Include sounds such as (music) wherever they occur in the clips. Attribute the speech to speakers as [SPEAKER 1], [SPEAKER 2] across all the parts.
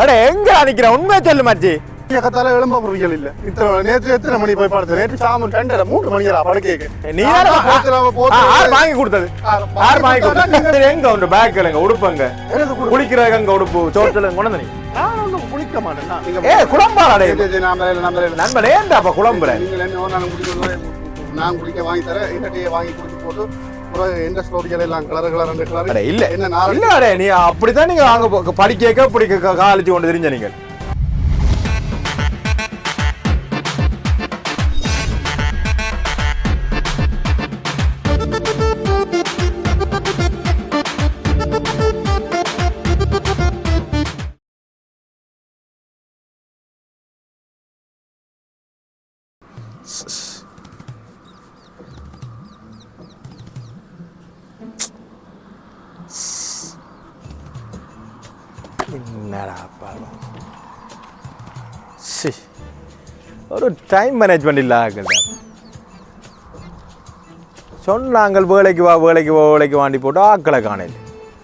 [SPEAKER 1] அட எங்க நிக்கிறேன் உண்மையை சொல்லு மச்சி.
[SPEAKER 2] கத்தால எழும்ப இல்ல. இத்தனை நேற்று எத்தனை மணி போய் படுத்து நேற்று ரெண்டரை
[SPEAKER 1] நீ ஆறு வாங்கி கொடுத்தது. ஆறு வாங்கி கொடுத்தது. எங்க உண்டு? பேக் இல்லைங்க உடுப்புங்க குளிக்கிறதுக்கு அங்க உடுப்பு? சோத்துல கொண்டு நீ?
[SPEAKER 2] நான் ஒன்றும் குளிக்க மாட்டேன்.
[SPEAKER 1] ஏ குழம்பாடே. நண்பன் ஏன்டா அப்ப குழம்புற?
[SPEAKER 2] நீங்கள் என்ன ஒரு நாள் குடிக்கிறது, நான் குடிக்க வாங்கி தரேன். என்னட்டையே வாங்கி குடிச்சு போட்டு
[SPEAKER 1] இல்ல. இல்ல நீ அப்படித்தான் நீங்க அங்க போ- படிக்க படிக்க காலேஜ் கொண்டு தெரிஞ்ச நீங்கள். டைம் மேனேஜ்மெண்ட் இல்ல ஆகுது சொன்னாங்கள் வேலைக்கு வா வேலைக்கு வா வேலைக்கு வாண்டி போட்டு ஆக்களை காணையில்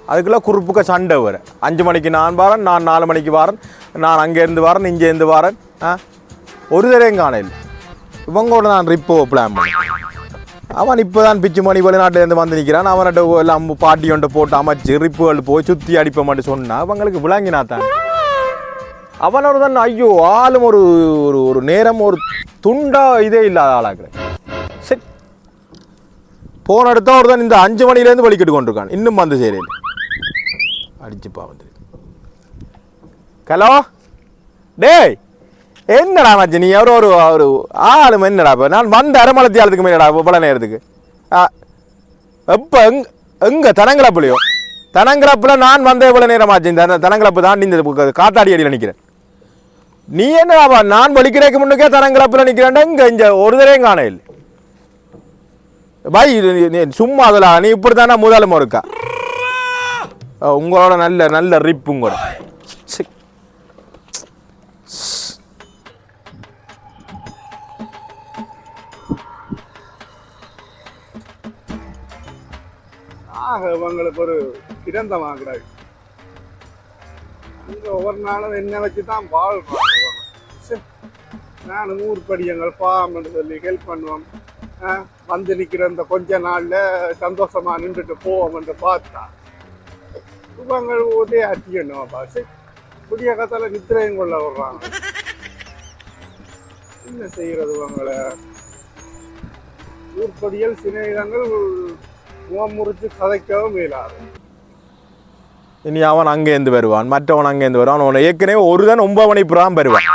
[SPEAKER 1] அதுக்குள்ளே குறுப்புக்க சண்டை வர அஞ்சு மணிக்கு நான் வரேன் நான் நாலு மணிக்கு வரேன் நான் அங்கேருந்து வரேன் இங்கேருந்து வரேன் ஆ? ஒரு தரையும் காணையில் இவங்களோட நான் ரிப்போ பிளான் பண்ணேன். அவன் இப்போதான் பிச்சு மணி வெளிநாட்டிலேருந்து வந்து நிற்கிறான் அவன்கிட்ட எல்லாம் பாட்டி ஒன்று போட்டு அமைச்சு ரிப்புகள் போய் சுற்றி அடிப்ப மட்டும் சொன்னால் அவங்களுக்கு விளங்கினா தான் அவனோட தான் ஐயோ ஆளும் ஒரு ஒரு ஒரு நேரம் ஒரு துண்டா இதே இல்லாத ஆளாக்குறேன். சரி. போன இடத்த ஒரு தான் இந்த அஞ்சு மணிலேருந்து வலிக்கிட்டு கொண்டிருக்கான். இன்னும் வந்து சேரையில் அடிச்சுப்பா வந்து ஹலோ டேய் என்னடா மச்சி நீ எவரோ ஒரு ஒரு ஆளும் என்னடா இப்போ? நான் வந்த அரைமலத்தியாலத்துக்கு மேலடா இவ்வளோ நேரத்துக்கு? எப்போ எங் எங்கே தனங்கிழப்புலையோ? தனங்கிழப்பில் நான் வந்த இவ்வளோ நேரம் ஆச்சு இந்த தனங்கிழப்பு தாண்டி இந்த காத்தாடி அடியில் நிற்கிறேன் நீ என்ன என்னடாப்பா நான் வலிக்கிறேக்கு முன்னுக்கே தனங்கிழப்பில் நிற்கிறேன்டா இங்கே இங்கே ஒரு தரையும் காணையில் பாய் இது நீ- சும்மா அதில் நீ இப்படி தானே முதலும் இருக்கா உங்களோட நல்ல நல்ல ரிப் உங்களோட.
[SPEAKER 2] ஆக இவங்களுக்கு ஒரு கிடந்தம் இங்கே ஒவ்வொரு நாளும் என்ன வச்சு தான் வாழ்றாங்க நானும் சே, நான் ஊர்படியங்கள் பாவம்னு சொல்லி ஹெல்ப் பண்ணுவோம். ஆ, வந்து நிற்கிற இந்த கொஞ்ச நாளில் சந்தோஷமாக நின்றுட்டு போவோம்னு பார்த்தா இவங்க ஒரே அத்தியணும் பாசு புதிய கத்தால நித்திரையும் கொள்ள விடுறாங்க. என்ன செய்யறது இவங்களை ஊர்படியல் சிநேகிதங்கள் முகம் முறிச்சு கதைக்கவும் இயலாது.
[SPEAKER 1] இனி அவன் அங்கேருந்து வருவான் மற்றவன் அங்கேருந்து வருவான் அவன் ஏற்கனவே ஒரு தான் ஒன்பது மணி புறான் வருவான்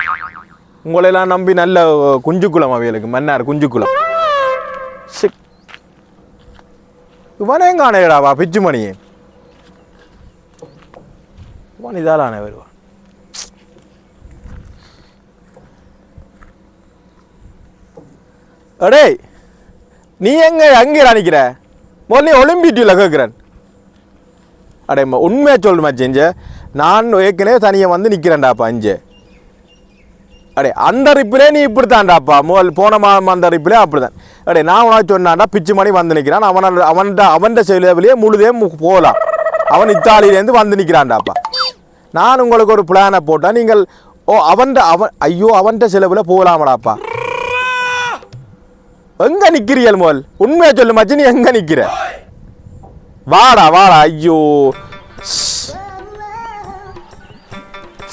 [SPEAKER 1] உங்களெல்லாம் நம்பி நல்ல குஞ்சுக்குளம் அவைகளுக்கு மன்னார் குஞ்சுக்குளம் சி இவனே காணையடாவா பிச்சு மணியே இவன் இதாலான வருவான் அடே நீ எங்க அங்கே நினைக்கிற முதல்ல ஒலிம்பிட்டியில் கேட்குறேன் அடே உண்மையாக உண்மையா சொல்லு நான் ஏற்கனவே தனியாக வந்து நிற்கிறேன்டாப்பா இங்கே. அடே அந்த ரிப்பிலே நீ இப்படி தான்டாப்பா முதல் போன மாதம் அந்த ரிப்பிலே அப்படி தான் அடே நான் உனக்கு சொன்னான்டா பிச்சு மணி வந்து நிற்கிறான் அவனோட அவன்ட அவன்ட செயலவிலேயே முழுதே போகலாம் அவன் இத்தாலியிலேருந்து வந்து நிற்கிறான்டாப்பா நான் உங்களுக்கு ஒரு பிளானை போட்டால் நீங்கள் ஓ அவன்கிட்ட அவன் ஐயோ அவன்ட செலவில் போகலாமடாப்பா எங்கே நிற்கிறீர்கள் முதல்? உண்மையை சொல்லு மச்சி நீ எங்கே நிற்கிற வாடா வாடா ஐயோ.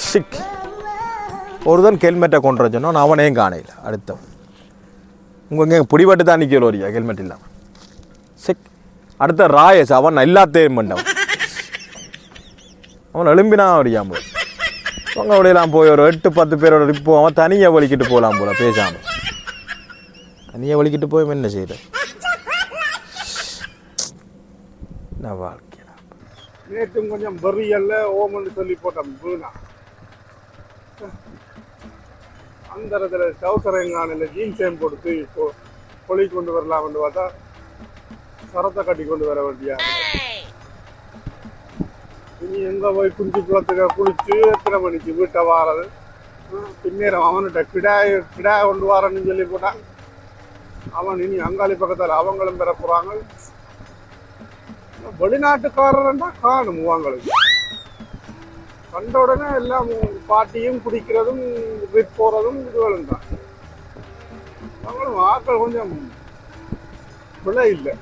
[SPEAKER 1] சிக். ஒருதன் ஹெல்மெட்டை கொண்டு வர சொன்னான் அவனையும் காணையில் அடுத்தவன் உங்க இங்கே பிடிபட்டு தான் நிற்கல ஒரு ஹெல்மெட் இல்லாமல் சிக். அடுத்த ராயஸ் அவன் எல்லாத்தையும் பண்ணவன். அவன் எழும்பினா அறியாம அவங்க அப்படியெல்லாம் போய் ஒரு எட்டு பத்து பேரோட ரிப்பு அவன் தனியாக வலிக்கிட்டு போகலாம் போல பேசாமல் தனியாக வலிக்கிட்டு போய் என்ன செய்யற நான் வாழ்க்கையா
[SPEAKER 2] நேற்றும் கொஞ்சம் வெறியல்ல ஓமன்னு சொல்லி போட்டோம் வீணா. அந்த இடத்துல டவுசரங்கானில் ஜீன்ஸையும் கொடுத்து இப்போ பொலி கொண்டு வரலாம்னு பார்த்தா சரத்தை கட்டி கொண்டு வர வேண்டியா? இனி எங்கே போய் குஞ்சு குளத்துக்கு குளிச்சு எத்தனை மணிக்கு வீட்டை வாரது? ஹம், பின்னேரம் அவன்கிட்ட கிடாய் கிடாய் கொண்டு வரேன்னு சொல்லி போட்டான். அவன் இனி அங்காளி பக்கத்தில் அவங்களும் பெற போகிறாங்க வெளிநாட்டுக்காரர்னா காணும் அவங்களுக்கு கண்ட உடனே எல்லாம் பாட்டியும் குடிக்கிறதும் ரிப் போறதும் இதுகளும் தான். அவங்களும் ஆக்கள் கொஞ்சம் விலை இல்லை.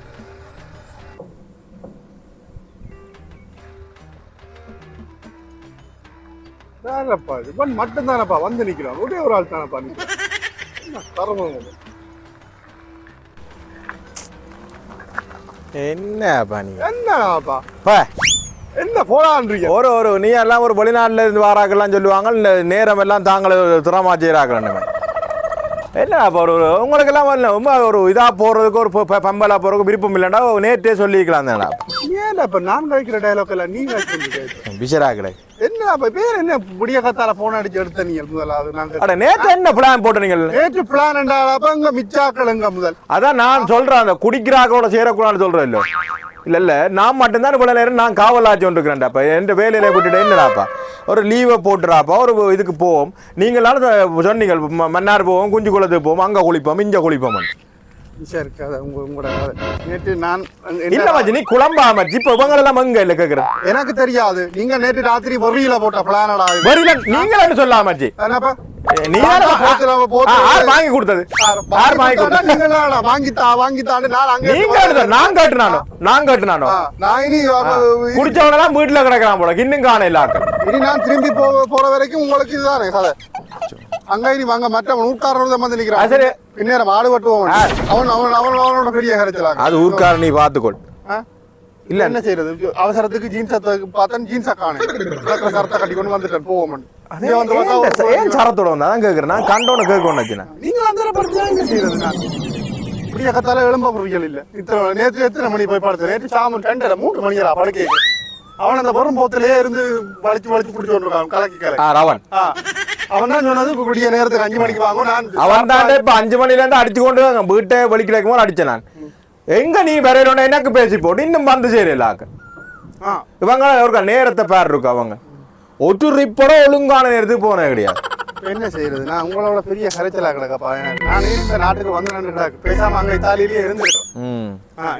[SPEAKER 2] வேறப்பா இவன் மட்டும் தானப்பா வந்து நிற்கிறோம் ஒரே ஒரு ஆள் தானப்பா நிக்கிறான். என்ன கர்மம்
[SPEAKER 1] என்னப்பா நீ?
[SPEAKER 2] என்னப்பா
[SPEAKER 1] பா.
[SPEAKER 2] என்ன போடான்றீங்க?
[SPEAKER 1] ஒரு ஒரு நீ எல்லாம் ஒரு வெளிநாட்டுல இருந்து வாராக்கெல்லாம் சொல்லுவாங்க நேரம் எல்லாம் தாங்களே திறமா செய்கிறாக்கணும் என்னப்பா ஒரு ஒரு- உங்களுக்கெல்லாம் வரல ரொம்ப ஒரு இதாக போகிறதுக்கு ஒரு ப- பம்பலா போகிறதுக்கு விருப்பம் இல்லைண்டா நேற்றே சொல்லிக்கலாம் தானே
[SPEAKER 2] ஏன் இப்ப நான் கழிக்கிற டைலாக் எல்லாம் நீங்க கழிச்சு
[SPEAKER 1] பிஷரா கிடையாது
[SPEAKER 2] என்ன அப்ப பேர் என்ன புடிய கத்தால போன் அடிச்சு எடுத்த நீங்க முதலாவது நாங்க
[SPEAKER 1] அட நேற்று என்ன பிளான் போட்டு நீங்கள்
[SPEAKER 2] நேற்று பிளான் என்றாப்ப இங்க மிச்சாக்கள் முதல்?
[SPEAKER 1] அதான் நான் சொல்றேன் அந்த குடிக்கிறாக்களோட சேரக்கூடாதுன்னு சொல்றேன் இல்ல இல்ல இல்ல நான் மட்டும்தான் இவ்வளவு நேரம் நான் காவலாச்சு கொண்டிருக்கிறேன்டா அப்ப. என் வேலையில விட்டுட்டு என்னடாப்பா ஒரு லீவை போட்டுறாப்பா ஒரு இதுக்கு போவோம். நீங்களாலும் சொன்னீங்க மன்னார் போவோம் குஞ்சு குளத்துக்கு போவோம் அங்க குளிப்போம் இங்க குளிப்போம்.
[SPEAKER 2] சரி கதை உங்க உங்களோட. நேற்று நான்
[SPEAKER 1] இல்ல நீ குழம்பாம இப்ப இவங்க எல்லாம் அங்க இல்ல கேக்குறேன்
[SPEAKER 2] எனக்கு தெரியாது. நீங்க நேற்று ராத்திரி பொறியில போட்ட பிளானடா
[SPEAKER 1] வரல நீங்க என்ன சொல்லலாம் மச்சி?
[SPEAKER 2] என்னப்பா? வாங்க,
[SPEAKER 1] கொடுத்தது.
[SPEAKER 2] நான்
[SPEAKER 1] கட்டுனானோ? நான் கட்டுனானோ? குடிச்சவனெல்லாம் வீட்டுல கிடக்குறான் போல இன்னும் காண இல்லாக்கள்
[SPEAKER 2] இனி நான் திரும்பி போற வரைக்கும் உங்களுக்கு இதுதானே கதை. அங்க இனி வாங்க மற்ற தான் வந்து நிக்கிறான்.
[SPEAKER 1] சரி.
[SPEAKER 2] பின்னேரம் ஆடு வெட்டுவோம். அவன் அவன் அவன் அவனோட பெரிய கரைச்சலாங்க.
[SPEAKER 1] அது ஊர்க்கார நீ பாத்துக்கொள்
[SPEAKER 2] இல்ல. என்ன செய்யறது அவசரத்துக்கு ஜீன்ஸ் பார்த்தா ஜீன்ஸ் சரத்தை கட்டி கொண்டு வந்துட்டேன் போவோம்
[SPEAKER 1] ஏன் சரத்தோட வந்தா அதான் கேக்குறேன். நான் கண்டோன்னு கேட்க வச்சுனேன்
[SPEAKER 2] நீங்க என்ன செய்யறது நான்? இப்படியா கத்தால எழும்ப பொருட்கள் இல்ல. இத்தனை நேற்று எத்தனை மணி போய் படுத்து நேற்று சாமன் ரெண்டரை மூன்று மணியா படுக்கை. அவன் அந்த வரும் போத்திலே இருந்து வலிச்சு வலிச்சு குடிச்சு கொண்டிருக்கான் கலக்கி
[SPEAKER 1] ரவன்.
[SPEAKER 2] ஆ. அவன் தான் சொன்னது இப்ப விடிய நேரத்துக்கு அஞ்சு மணிக்கு வாங்கும் நான்
[SPEAKER 1] அவன் தான் இப்ப அஞ்சு மணில இருந்து அடிச்சு கொண்டு வாங்க. வீட்டை வலிக்கிறக்கும் போது அடிச்சேன் நான். எங்க நீ வரையில எனக்கு பேசி போட்டு இன்னும் வந்து சேரலாக்க.
[SPEAKER 2] ஆ.
[SPEAKER 1] இவங்க ஒரு நேரத்தை பேர் இருக்கு அவங்க. ஒரு ரிப்போட ஒழுங்கான நேரத்துக்கு போனது கிடையாது
[SPEAKER 2] என்ன செய்யறது நான் உங்களோட பெரிய கரைச்சலா கிடக்கப்பா. நான் இந்த நாட்டுக்கு வந்து நான் கிடக்கு பேசாம அங்க இத்தாலியிலேயே இருந்துட்டோம்.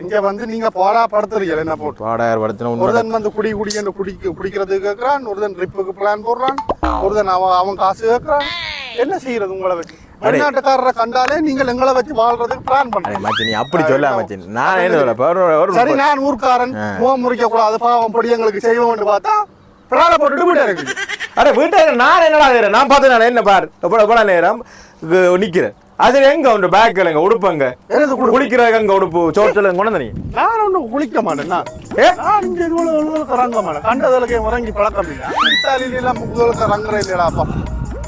[SPEAKER 2] இங்க வந்து நீங்க போடா படுத்துறீங்க என்ன போட்டு?
[SPEAKER 1] பாடாயிரம் படத்தின
[SPEAKER 2] ஒருதன் வந்து குடி குடி என்று குடிக்க குடிக்கிறதுக்கு கேட்கறான் ஒருதன் ட்ரிப்புக்கு பிளான் போடுறான் ஒருதன் அவன் அவன் காசு கேட்கறான். என்ன செய்யறது உங்களை வச்சு? வெளிநாட்டுக்காரரை கண்டாலே நீங்கள் எங்களை வச்சு வாழ்றதுக்கு பிளான்
[SPEAKER 1] அடே
[SPEAKER 2] பண்றீங்க
[SPEAKER 1] மச்சி நீ அப்படி சொல்ல மச்சி நான் என்ன சொல்ல
[SPEAKER 2] சரி நான் ஊர்க்காரன் முகம் முறிக்க கூடாது பாவம் படி எங்களுக்கு செய்வோம்னு பார்த்தா பிளான போட்டுட்டு போயிட்டு இருக்குது
[SPEAKER 1] அட வீட்டை நான் என்னடா நேரம் நான் பார்த்து நான் என்ன பார் எவ்வளவு நேரம் நிக்கிறேன் அது எங்க உண்டு பேக் எங்க உடுப்பங்க குளிக்கிறதுக்கு அங்க உடுப்பு சோற்றல கொண்டு வந்து
[SPEAKER 2] நான் ஒன்றும் குளிக்க மாட்டேன் நான் இங்க இதுவளவு இறங்க மாட்டேன் கண்டதுலக்கு இறங்கி பழக்கம் இல்லை இத்தாலியில எல்லாம் இதுவளுக்கு இறங்குற இல்லையாப்பா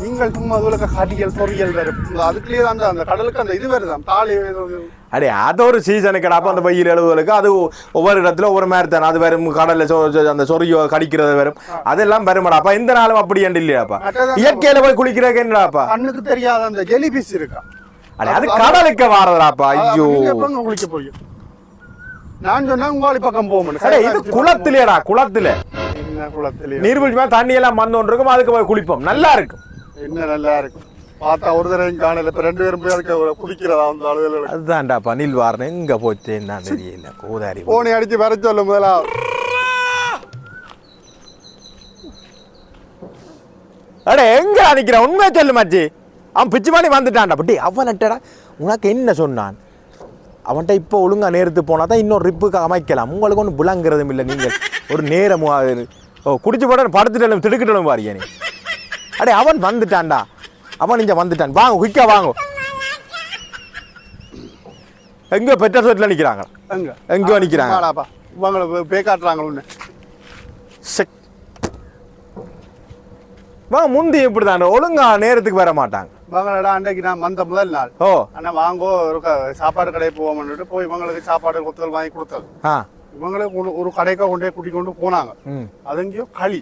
[SPEAKER 2] நீங்கள் சும்மா இதுவளுக்கு கடிகள் பொறியல் வரும். அதுக்குள்ளேயே தான் அந்த- கடலுக்கு அந்த இது வருதான் தாலி
[SPEAKER 1] அடே அது ஒரு சீசனுக்கு அப்போ அந்த வெயில் எழுதுவதுக்கு அது ஒவ்வொரு இடத்துல ஒவ்வொரு மாதிரி தானே. அது வரும் கடல்ல அந்த சொறியோ கடிக்கிறது வரும். அதெல்லாம் வருமாடாப்பா இந்த நாளும் அப்படி என்று இல்லையாப்பா? இயற்கையில போய் குளிக்கிறதுக்கு என்னடாப்பா?
[SPEAKER 2] கண்ணுக்கு தெரியாத அந்த ஜெலிபிஸ் இருக்கா?
[SPEAKER 1] அடே அது கடலுக்கு வாரதாப்பா ஐயோ.
[SPEAKER 2] குளிக்க போய் நான் சொன்னா உங்காளி பக்கம் போகணும்
[SPEAKER 1] இது குளத்திலேடா குளத்துல. நீர்வீழ்ச்சி தண்ணி எல்லாம் வந்து ஒன்று இருக்கும் அதுக்கு போய் குளிப்போம். நல்லா இருக்கும்.
[SPEAKER 2] என்ன நல்லா இருக்கும். பார்த்தா ஒரு தடவை காணல. இப்ப ரெண்டு பேரும் போய் அதுக்கு குடிக்கிறதா அந்த ஆளுகள்
[SPEAKER 1] அதுதான்டாப்பா நீல் வாரணம் எங்க போச்சேன்னு தான் தெரியல. கோதாரி
[SPEAKER 2] போனி அடிச்சு வர சொல்லு முதலா
[SPEAKER 1] அடே எங்க நிக்கிற உண்மையை சொல்லு மச்சி. அவன் பிச்சு பண்ணி வந்துட்டான்டா. பட்டி அவன்ட்டடா உனக்கு என்ன சொன்னான்? அவன்கிட்ட இப்போ ஒழுங்கா நேரத்துக்கு போனா தான் இன்னொரு ரிப்புக்கு அமைக்கலாம். உங்களுக்கு ஒன்றும் புலங்கிறதும் இல்லை நீங்கள். ஒரு நேரம் ஆகுது. ஓ குடிச்சு போட படுத்துட்டாலும் திடுக்கிட்டாலும் பாருங்க நீ. அடே அவன் வந்துட்டான்டா. அவன் இங்க வந்துட்டான். வாங்க குயிக்கா வாங்க. எங்க பெற்ற சோட்டில் நிக்கிறாங்க.
[SPEAKER 2] எங்க?
[SPEAKER 1] எங்கேயோ நிக்கிறாங்க.
[SPEAKER 2] ஆடாப்பா இவங்களை பே காட்டுறாங்க ஒண்ணு
[SPEAKER 1] செக். வாங்க முந்தி இப்படி தான் ஒழுங்கா நேரத்துக்கு வர மாட்டாங்க.
[SPEAKER 2] இவங்களடா அன்றைக்கு நான் வந்த முதல் நாள்.
[SPEAKER 1] ஓ.
[SPEAKER 2] அண்ணா வாங்கோ ஒரு சாப்பாடு கடை போவோம்னுட்டு போய் இவங்களுக்கு சாப்பாடு கொத்தல் வாங்கி கொடுத்தது
[SPEAKER 1] ஆ.
[SPEAKER 2] இவங்களே ஒரு கடைக்கா கொண்டு போய் கூட்டி கொண்டு போனாங்க. அது எங்கேயோ களி.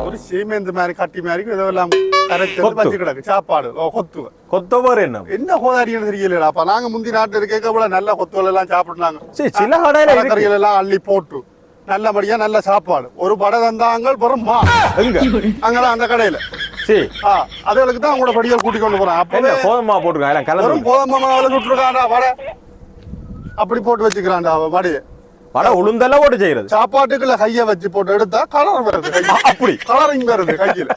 [SPEAKER 2] ஒரு சீமேந்து மாதிரி கட்டி மாதிரி ஏதோ எல்லாம் கரைச்சு
[SPEAKER 1] கொத்து.
[SPEAKER 2] வச்சு கிடக்கு சாப்பாடு. ஓ, கொத்துவ.
[SPEAKER 1] கொத்தவர் என்ன?
[SPEAKER 2] என்ன கோதாரின்னு தெரியலடா அப்ப நாங்க முந்தி நாட்டு இருக்க கூட நல்ல கொத்துவல் எல்லாம் சாப்பிட்டுனாங்க.
[SPEAKER 1] சரி சில கடையில
[SPEAKER 2] எல்லாம் அள்ளி போட்டு நல்லபடியா நல்ல சாப்பாடு. ஒரு படை தந்தாங்க பெரும் மா.
[SPEAKER 1] எங்க?
[SPEAKER 2] அங்கதான் அந்த கடையில.
[SPEAKER 1] சரி.
[SPEAKER 2] அதுகளுக்கு தான் உங்களோட படிகள் கூட்டி கொண்டு போறான்
[SPEAKER 1] என்ன கோதமா போட்டுருக்காங்க
[SPEAKER 2] வெறும் கோதம்பு மாவுல சுட்டுருக்காண்டா வடை? அப்படி போட்டு வச்சுக்கிறான்டா வடைய.
[SPEAKER 1] வடை உளுந்தெல்லாம் போட்டு செய்யறது.
[SPEAKER 2] சாப்பாட்டுக்குள்ள கைய வச்சு போட்டு எடுத்தா கலர் வருது.
[SPEAKER 1] அப்படி.
[SPEAKER 2] கலரிங் வருது கையில.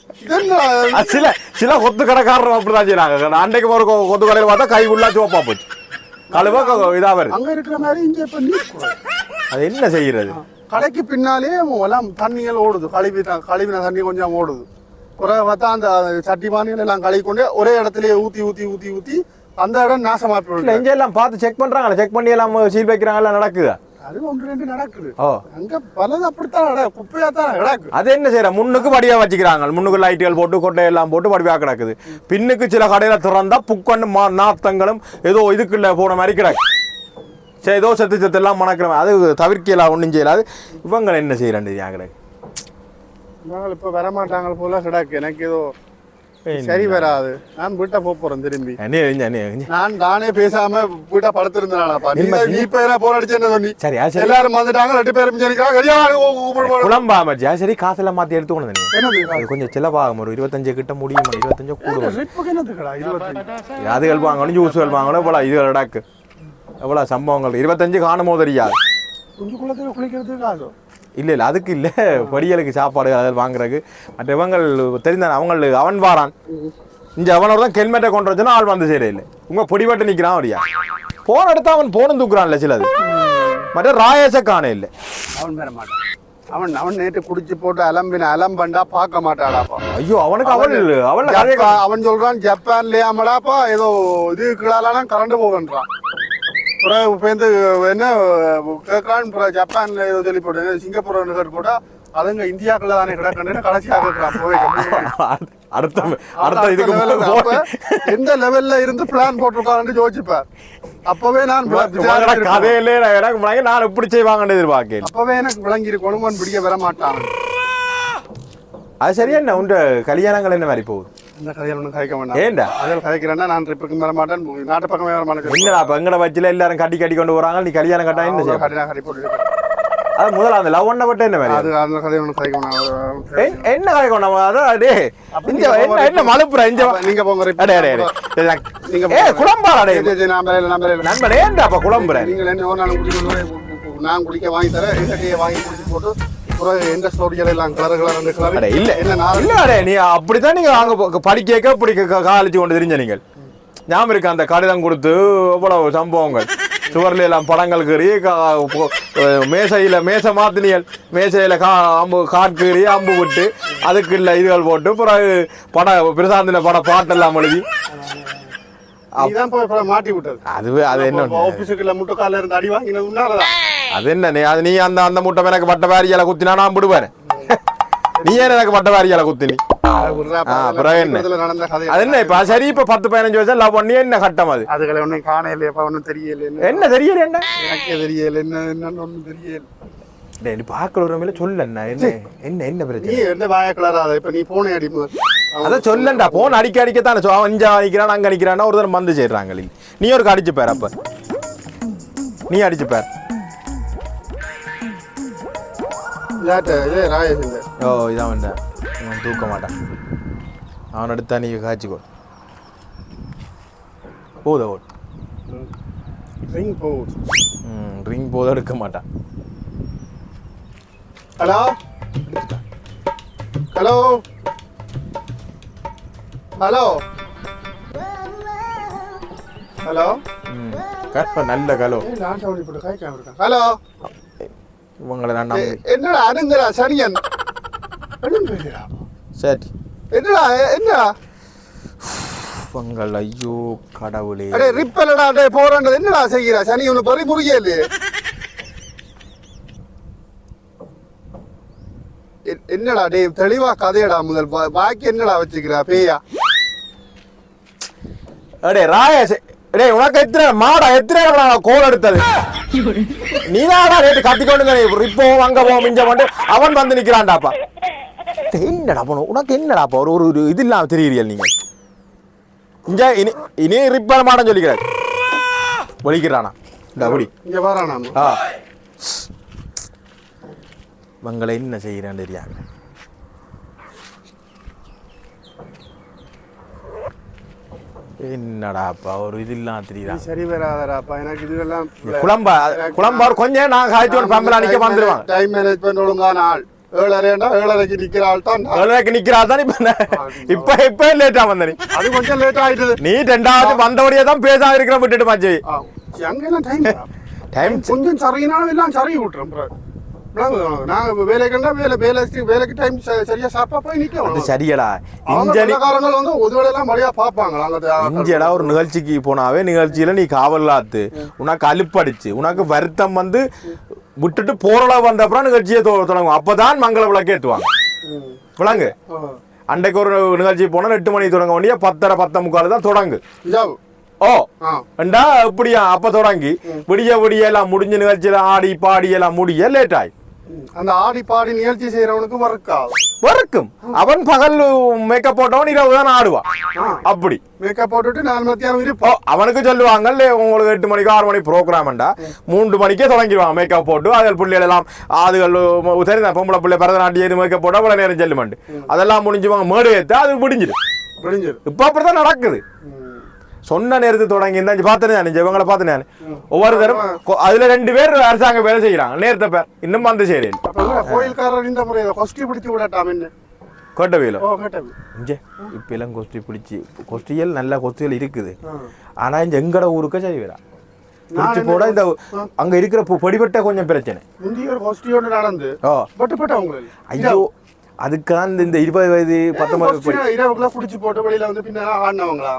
[SPEAKER 1] சில சில கொத்து கடைக்காரரும் அப்படிதான் செய்யறாங்க. அன்றைக்கு ஒரு கொத்து கடையில் பார்த்தா கை உள்ளா சிவப்பா போச்சு. கழுவ இதா வருது.
[SPEAKER 2] அங்க இருக்கிற மாதிரி இங்க இப்ப நீர்.
[SPEAKER 1] அது என்ன செய்யறது?
[SPEAKER 2] கடைக்கு பின்னாலே எல்லாம் தண்ணிகள் ஓடுது. கழுவி கழுவின தண்ணி கொஞ்சம் ஓடுது. குறை பார்த்தா அந்த சட்டி பானைகள் எல்லாம் கழுவி கொண்டு ஒரே இடத்துலயே ஊத்தி ஊத்தி ஊத்தி ஊத்தி அந்த இடம் நாசமா
[SPEAKER 1] இங்க எல்லாம் பார்த்து செக் பண்றாங்களா. செக் பண்ணி எல்லாம் சீல் வைக்கிறாங்களா நடக்குதா?
[SPEAKER 2] அது ஒன்று ரெண்டு நடக்குது.
[SPEAKER 1] ஓ.
[SPEAKER 2] அங்க பலது அப்படித்தான் குப்பையா தான் கிடக்கு
[SPEAKER 1] அது என்ன செய்யற? முன்னுக்கு வடியா வச்சுக்கிறாங்க. முன்னுக்கு லைட்டுகள் போட்டு கொட்டையெல்லாம் போட்டு வடிவா கிடக்குது. பின்னுக்கு சில கடையில திறந்தா புக்கன்னு மா நாத்தங்களும் ஏதோ இதுக்குள்ள போன மாதிரி கிடக்கு. சரி ஏதோ செத்து செத்து எல்லாம் மணக்கிற மாதிரி. அது தவிர்க்கலாம் ஒன்றும் செய்யலாது இவங்க என்ன செய்யறாண்டு கிடக்கு
[SPEAKER 2] நாங்கள் இப்ப வரமாட்டாங்க போல கிடக்கு. எனக்கு ஏதோ சரி வராது. நான் வீட்டை போக போறேன் திரும்பி. நான் நானே பேசாம வீட்டை படுத்திருந்தேனாப்பா நீ பேர போர் அடிச்சேன்னு சொன்னி.
[SPEAKER 1] சரி
[SPEAKER 2] எல்லாரும் வந்துட்டாங்க ரெண்டு பேரும் சொல்லிக்கிறாங்க "ஐயா, ஓ, ஓ, ஓ, ஓ."
[SPEAKER 1] குழம்பா மச்சியா சரி காசெல்லாம் மாத்தி எடுத்து கொண்டு
[SPEAKER 2] என்னது
[SPEAKER 1] கொஞ்சம் செலவாகும் ஒரு இருபத்தஞ்சு கிட்ட முடியும் இருபத்தஞ்சு கூடுவோம் அதுகள் வாங்கணும் ஜூஸ்கள் வாங்கணும் இவ்வளோ இது அடாக்கு. எவ்வளோ சம்பவங்கள். இருபத்தஞ்சு காணுமோ தெரியாது.
[SPEAKER 2] குஞ்சு குளத்துல குளிக்கிறதுக்கு ஆகும்
[SPEAKER 1] இல்லை இல்லை அதுக்கு இல்லை. படியலுக்கு சாப்பாடு அதில் வாங்குறதுக்கு. மற்ற இவங்கள் தெரிந்தான் அவங்களுக்கு அவன் வாரான். இங்க அவனோட தான் ஹெல்மெட்டை கொண்டு வச்சுன்னா ஆள் வந்து சரியில்லை உங்க பொடிபட்டு நிற்கிறான் அவரியா போன எடுத்து அவன் போனும் தூக்குறான்ல சிலது. மற்ற ராயச காண இல்லை.
[SPEAKER 2] அவன் வர மாட்டான். அவன் அவன் நேற்று குடிச்சு போட்டு அலம்பின அலம்பண்டா பார்க்க மாட்டாடாப்பா
[SPEAKER 1] ஐயோ அவனுக்கு அவள்
[SPEAKER 2] ஜப்பா- அவன் சொல்றான் ஜப்பான்லயாமடாப்பா ஏதோ இது கீழாலாம் கரண்ட் போகன்றான் பிறகு என்ன கேட்கறான் பிறகு ஜப்பான்ல ஏதோ சொல்லி போட்டு சிங்கப்பூர் கேட்டு போட்டா அதுங்க இந்தியாக்குள்ள தானே கிடக்கன்னு கடைசியாக
[SPEAKER 1] அடுத்த அடுத்த இதுக்கு
[SPEAKER 2] எந்த லெவல்ல இருந்து பிளான் போட்டிருக்கான்னு யோசிப்பார் அப்பவே நான்
[SPEAKER 1] கதையிலே எனக்கு முன்னாடி நான் இப்படி செய்வாங்கன்னு எதிர்பார்க்கேன்.
[SPEAKER 2] அப்பவே எனக்கு விளங்கி இருக்கணும் பிடிக்க வர மாட்டான்.
[SPEAKER 1] அது சரியா என்ன உண்ட கல்யாணங்கள் என்ன மாதிரி போகுது?
[SPEAKER 2] இந்த கதையில் ஒன்றும் கதைக்க வேண்டாம்.
[SPEAKER 1] ஏண்டா?
[SPEAKER 2] அதில் கதைக்கிறேன்னா நான் ட்ரிப்புக்கு வர மாட்டேன் நாட்டு பக்கமே வர மாட்டேன்
[SPEAKER 1] என்னடா இப்ப எங்கட வச்சுல எல்லாரும் கட்டி கட்டி கொண்டு வராங்க நீ கல்யாணம் கட்டா என்ன செய்ய?
[SPEAKER 2] கடினா கடி போட்டு
[SPEAKER 1] அது முதல்ல அந்த லவ் பண்ண பட்ட என்ன மாதிரி
[SPEAKER 2] அது அந்த கதையை ஒன்றும் கதைக்க வேண்டாம்.
[SPEAKER 1] என்- என்ன கதை கொண்ட அதான் டே இங்க என்ன என்ன மலுப்புற வா.
[SPEAKER 2] நீங்க போங்க
[SPEAKER 1] அடே அடே அடே.
[SPEAKER 2] நீங்க
[SPEAKER 1] ஏ குழம்பாடா டே
[SPEAKER 2] சரி, சரி, நான் வரையில, நான் வரையில.
[SPEAKER 1] நண்பன் ஏன்டா அப்ப குழம்புற?
[SPEAKER 2] நீங்கள் என்ன ஒரு நாள் குடிக்க நான் குடிக்க வாங்கி தரேன். வாங்கி குடிச்சு போட்டு எந்த ஸ்டோரிகள் எல்லாம் கலர் கலர்
[SPEAKER 1] இல்ல. இல்ல அடே நீ அப்படித்தான் நீங்க அங்க படிக்க இப்படி க- காலிச்சு கொண்டு தெரிஞ்ச நீங்கள். ஞாபகம் இருக்கு அந்த கடிதம் கொடுத்து இவ்வளவு சம்பவங்கள்? சுவர்ல எல்லாம் படங்கள் கீறி மேசையில மேசை மாத்தினியல் மேசையில கா அம்பு காற்கீறி அம்பு விட்டு அதுக்கு இல்ல இதுகள் போட்டு பிறகு பட பிரசாந்தின பட பாட்டெல்லாம் எழுதி.
[SPEAKER 2] மாட்டி விட்டது.
[SPEAKER 1] அதுவே அது என்ன?
[SPEAKER 2] ஆபீஸுக்குள்ள முட்டுக்கால இருந்து அடி வாங்கினது
[SPEAKER 1] அது என்ன? நீ அது நீ அந்த அந்த முட்டை எனக்கு பட்ட வாரியால குத்தினா நான் விடுவேன் (laughs) நீ ஏன் எனக்கு பட்ட வாரியால குத்தினி அப்புறம் என்ன? அது என்ன இப்ப? சரி இப்ப பத்து பதினஞ்சு வருஷம் லவ் பண்ணி என்ன கட்டம் அது?
[SPEAKER 2] அதுகளை ஒன்றும் காணையிலையப்பா ஒன்றும் தெரியல என்ன?
[SPEAKER 1] என்ன தெரியல என்ன?
[SPEAKER 2] எனக்கே தெரியல என்ன என்னன்னு ஒன்றும் தெரியல
[SPEAKER 1] நீ மேல சொல்ல என்ன என்ன என்ன என்ன
[SPEAKER 2] நீ
[SPEAKER 1] பிரச்சனை
[SPEAKER 2] எந்த வாய கிளறாத? இப்ப நீ போனே அடி முதல்.
[SPEAKER 1] அத சொல்லண்டா. போன் அடிக்க அடிக்கத்தானே அவன் அடிக்கிறான் அங்க அடிக்கிறான்னா ஒரு தரம் வந்து செய்றாங்க நீ ஒரு அடிச்சு பேர் அப்ப. நீ அடிச்சு பேர். ஓ இதான் வேண்டாம் அவன் தூக்க மாட்டான். அவன் எடுத்தா நீ காய்ச்சிக்கோ போத ஓட்
[SPEAKER 2] ரிங் போகுது.
[SPEAKER 1] ம் ரிங் போத எடுக்க மாட்டான்.
[SPEAKER 2] ஹலோ ஹலோ ஹலோ ஹலோ
[SPEAKER 1] ம் கற்ப நல்ல
[SPEAKER 2] காமிருக்கேன் ஹலோ
[SPEAKER 1] இவங்களை நான்
[SPEAKER 2] என்னடா அருங்கடா சரியன்
[SPEAKER 1] சரி.
[SPEAKER 2] என்னடா என்ன
[SPEAKER 1] இவங்கள் ஐயோ கடவுளே.
[SPEAKER 2] அடே ரிப்பலடா அடே போறேன்றது என்னடா செய்கிறா? சனி ஒன்று பறி எ- என்னடா டே தெளிவா கதையடா முதல். பாக்கி என்னடா வச்சுக்கிறா பேயா?
[SPEAKER 1] அடே ராயஸ் டேய் உனக்கு எத்தனை மாடா எத்தனை கோல் எடுத்தது? நீதாடா ரேட்டு கத்திக்கொண்டு இப்போ அங்க போ மிஞ்ச மாட்டு அவன் வந்து நிக்கிறான்டாப்பா. என்னடா போன? உனக்கு என்னடாப்பா ஒரு ஒரு இது இல்லாம தெரியுறியல் நீங்க. இங்க இனி இனி ரிப்பேர் மாடம் சொல்லிக்கிறாரு ஒழிக்கிறானா? அப்படி
[SPEAKER 2] இங்க வாரானா
[SPEAKER 1] ஆ. என்ன செய்யறான்னு தெரியாது என்னடாப்பா ஒரு இது இல்லாம தெரியுதா
[SPEAKER 2] சரி வராதராப்பா எனக்கு இதெல்லாம்
[SPEAKER 1] குழம்பா குழம்பா கொஞ்சம் நான் காய்ச்சி ஒரு பம்பல அடிக்க வந்துருவாங்க
[SPEAKER 2] டைம் மேனேஜ்மெண்ட் ஒழுங்கான ஆள். ஏழரைண்டா ஏழரைக்கு நிக்கிற ஆள் தான்.
[SPEAKER 1] ஏழரைக்கு நிக்கிறா தான் இப்ப இப்ப லேட்டா வந்த நீ.
[SPEAKER 2] அது கொஞ்சம் லேட் ஆயிடுது.
[SPEAKER 1] நீ ரெண்டாவது வந்தபடியே தான் பேசாம இருக்கிற விட்டுட்டு மாச்சி.
[SPEAKER 2] அங்கெல்லாம் டைம்
[SPEAKER 1] டைம் (laughs)
[SPEAKER 2] கொஞ்சம் சரியினாலும் எல்லாம் சரி விட்டுறோம் bro. விளங்குதா உனக்கு? நாங்க வேலை கண்டா வேலை வேலை வேலைக்கு டைம் சரியா சாப்பா போய்
[SPEAKER 1] அது
[SPEAKER 2] நிக்கலாம்
[SPEAKER 1] சரியடா இஞ்சனி
[SPEAKER 2] வெள்ளக்காரங்கள் வந்து ஒதுவேளை எல்லாம் மழையா பாப்பாங்க அங்க
[SPEAKER 1] இஞ்சடா ஒரு நிகழ்ச்சிக்கு போனாவே நிகழ்ச்சியில நீ காவலாத்து உனக்கு அலுப்படிச்சு. உனக்கு வருத்தம் வந்து விட்டுட்டு போறளவு வந்த அப்புறம் நிகழ்ச்சியை தொடங்கும். அப்பதான் மங்கள விளக்கு ஏத்துவாங்க. விளங்கு. அன்றைக்கு ஒரு நிகழ்ச்சி போனா எட்டு மணிக்கு தொடங்க வேண்டிய பத்தரை பத்த முக்கால் தான் தொடங்கு. ஓ.
[SPEAKER 2] ஆ.
[SPEAKER 1] ஏண்டா இப்படியா அப்ப தொடங்கி. விடிய விடிய எல்லாம் முடிஞ்ச நிகழ்ச்சியில ஆடி பாடி எல்லாம் முடிய லேட்
[SPEAKER 2] ம். அந்த ஆடி பாடி நிகழ்ச்சி செய்யறவனுக்கு ஒர்க்
[SPEAKER 1] வறுக்கும் அவன் பகல் மேக்கப் போட்டவன் இரவு தான் ஆடுவான். அப்படி.
[SPEAKER 2] மேக்கப் போட்டுட்டு நாலு மத்தியானம் இருப்போம்
[SPEAKER 1] அவனுக்கு சொல்லுவாங்க உங்களுக்கு எட்டு மணிக்கு ஆறு மணி ப்ரோக்ராம்டா மூன்று மணிக்கே தொடங்கிடுவான் மேக்கப் போட்டு. அதில் பிள்ளைகள் எல்லாம் அதுகள் தெரியுதா? பொம்பளை பிள்ளை பரதநாட்டியம் மேக்கப் போட்டு அவ்வளோ நேரம் செல்லுமாண்டு அதெல்லாம் முடிஞ்சுவாங்க மேடு ஏற்ற அது முடிஞ்சிடும்.
[SPEAKER 2] முடிஞ்சிரு
[SPEAKER 1] இப்போ அப்படிதான் நடக்குது. சொன்ன நேரத்துக்கு தொடங்கி இருந்தா பார்த்தேன் நான் இவங்களை பார்த்தேன் நான். ஒவ்வொரு தரம் கொ- அதுல ரெண்டு பேர் அரசாங்க வேலை செய்யறாங்க. நேரத்தை பேர் இன்னும்
[SPEAKER 2] அப்ப எங்கடா கோயில்காரர் இந்த முறை கொஸ்டி பிடிச்சு விடட்டாம் என்ன?
[SPEAKER 1] கோட்டவையில்?
[SPEAKER 2] ஓ கேட்டது
[SPEAKER 1] இங்கே இப்போ எல்லாம் கொஸ்டி பிடிச்சி கொஸ்டியல் நல்ல கொஸ்டியல் இருக்குது. ஆனா இந்த எங்கட ஊருக்கு சரி வரா பிடிச்சி போட இந்த அங்க இருக்கிற பொடிபட்ட கொஞ்சம் பிரச்சனை.
[SPEAKER 2] நடந்து
[SPEAKER 1] ஐயோ அதுக்கு தான் இந்த- இருபது வயது பத்தொன்பது
[SPEAKER 2] இரவுக்குள்ள குடிச்சு போட்டு வெளியில வந்து பின்ன ஆடினவங்களா?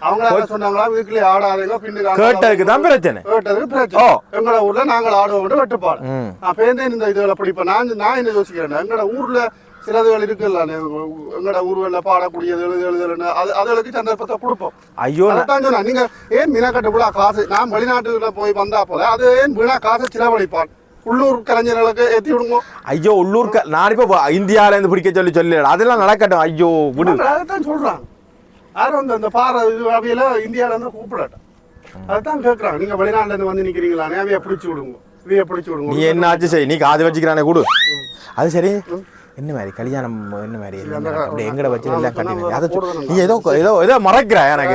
[SPEAKER 2] அவங்களா சொன்னாங்களா வீட்டுல ஆடாதீங்க பின்னுக்கு
[SPEAKER 1] கேட்டதுக்கு தான் பிரச்சனை.
[SPEAKER 2] கேட்டதுக்கு ஊர்ல நாங்கள் ஆடுவோம் வெட்டுப்பாடு. நான் பேருந்து இந்த இதுல பிடிப்பேன் நான் நான் என்ன யோசிக்கிறேன் எங்களோட ஊர்ல சிலதுகள் இருக்குல்ல எங்களோட ஊர்வல பாடக்கூடியது எழுது எழுதுன்னு அது அதுகளுக்கு சந்தர்ப்பத்தை கொடுப்போம்.
[SPEAKER 1] ஐயோ
[SPEAKER 2] அதான் சொன்னேன். நீங்க ஏன் மீனாக்கட்டு காசு நான் வெளிநாட்டுல போய் வந்தா போல அது ஏன் வீணா காசு செலவழிப்பான்? உள்ளூர் கலைஞர்களுக்கு ஏத்தி விடுங்க
[SPEAKER 1] ஐயோ உள்ளூர் நான் இப்போ இந்தியால இருந்து பிடிக்க சொல்லி சொல்லி அதெல்லாம் நடக்கட்டும். ஐயோ விடு.
[SPEAKER 2] சொல்றாங்க. யாரும் அந்த அந்த பாறை இது அவையில இந்தியால இருந்து கூப்பிடட்டும் அதான் கேக்குறாங்க. நீங்க வெளிநாட்டுல இருந்து வந்து நிக்கிறீங்களானே அவைய பிடிச்சு விடுங்க. இவைய பிடிச்சு விடுங்க.
[SPEAKER 1] நீ என்ன ஆச்சு சரி நீ காது வச்சுக்கிறானே கொடு. அது சரி. என்ன மாதிரி கல்யாணம் என்ன மாதிரி? அப்படி எங்கட வச்சு எல்லாம் கட்டி. அதை. நீ ஏதோ ஏதோ ஏதோ மறக்கிற எனக்கு.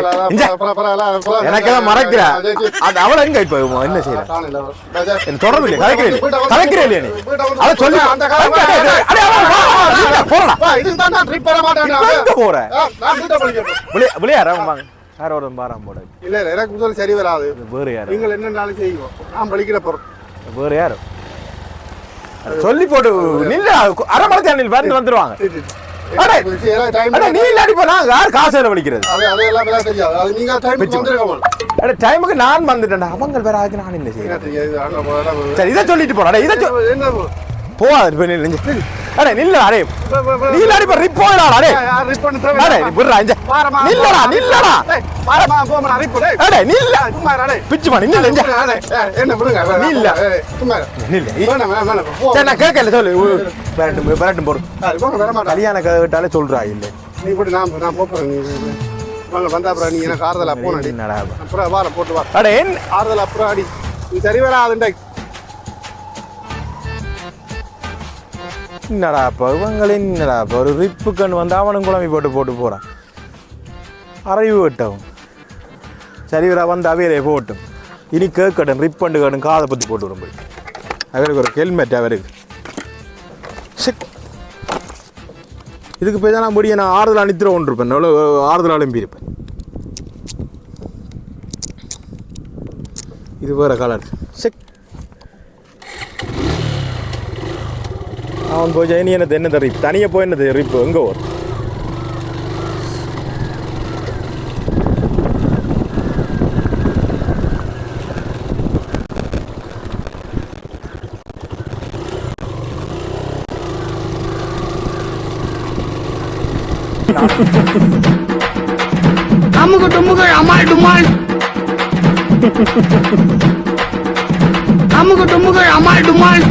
[SPEAKER 1] எனக்கு ஏதோ மறக்கிற. அது அவள எங்க இப்ப என்ன செய்யற? தொடர்பு இல்லையா? கலைக்கிறே இல்லையா கலைக்கிறே இல்லையா நீ? அதை சொல்லி. போற? விளையா விளையாட வாங்க. யார ஒரு பாரம் போட.
[SPEAKER 2] இல்ல எனக்கு முதல்ல சரி வராது.
[SPEAKER 1] வேறு யாரு.
[SPEAKER 2] நீங்கள் என்ன நாளைக்கு செய்யுங்க. நான் பலிக்கிற பொருள்.
[SPEAKER 1] வேறு யாரு? அது சொல்லி போட்டு நில்ல. அரை மணி நேரம் வந்து வந்துருவாங்க. நீ இல்லாட்டி இப்ப நான் யார் காசு செலவழிக்கிறது? அட டைமுக்கு நான் வந்துட்டேன்டா. அவங்க வேற ஆகுது நான் என்ன செய்யறேன்
[SPEAKER 2] போனா-
[SPEAKER 1] சரி இதை சொல்லிட்டு போடா. இதை போகாது நில்லு, நில்லு. அடே நில்ல அடே நீ இல்லாட்டி இப்ப ரிப் அடே
[SPEAKER 2] ரிப் பண்ண
[SPEAKER 1] அடே நீ
[SPEAKER 2] பாரமா
[SPEAKER 1] நில்லடா நில்லடா
[SPEAKER 2] பாரமா போமா நான் ரிப் டேய்
[SPEAKER 1] அடே நில்ல
[SPEAKER 2] சும்மா டேய்
[SPEAKER 1] பிச்சு பண்ணி நில்ல இங்க
[SPEAKER 2] என்ன விடுங்க
[SPEAKER 1] நீ இல்ல.
[SPEAKER 2] ஏய், சும்மா.
[SPEAKER 1] நில்ல
[SPEAKER 2] வேணாம் வேணாம்
[SPEAKER 1] சரி நான் சொல்லு விரட்டும் போறோம்
[SPEAKER 2] சரி, போங்க வர
[SPEAKER 1] கல்யாண விட்டாலே சொல்றா இல்ல
[SPEAKER 2] நீ போட்டு நான் நான் போறேன் வாங்க வந்தா அப்புறம் நீ எனக்கு ஆறுதல் போனடி
[SPEAKER 1] என்னடா
[SPEAKER 2] அப்புறம் வார போட்டு வா
[SPEAKER 1] அடே
[SPEAKER 2] ஆறுதல் அப்புறம் அடி நீ சரி வராதுண்டை
[SPEAKER 1] என்னடா இப்போ இவங்களே என்னடா இப்போ ஒரு ரிப்பு கண் வந்து அவனும் குழம்பி போட்டு போட்டு போகிறான் அறிவு விட்டவன் சரிவரா வந்து அவையிலே போட்டும். இனி கேட்கட்டும் ரிப் பண்ணு கட்டும் காதை பற்றி போட்டு விடும் போய் அவருக்கு ஒரு ஹெல்மெட் அவருக்கு. சிக். இதுக்கு போய் தான் நான் முடிய நான் ஆறுதல் அணித்திர ஒன்று இருப்பேன் எவ்வளோ ஆறுதல் அனுப்பியிருப்பேன் இது வேறு கலர் சிக். அவன் போய் ஜெயினி என்னது என்னது ரிப் தனியாக போய் என்னது ரிப் எங்கே வரும்
[SPEAKER 3] அமுக்கு டுமுக்கு அமால் டுமால். அமுக்கு டுமுக்கு அமால் டுமால்.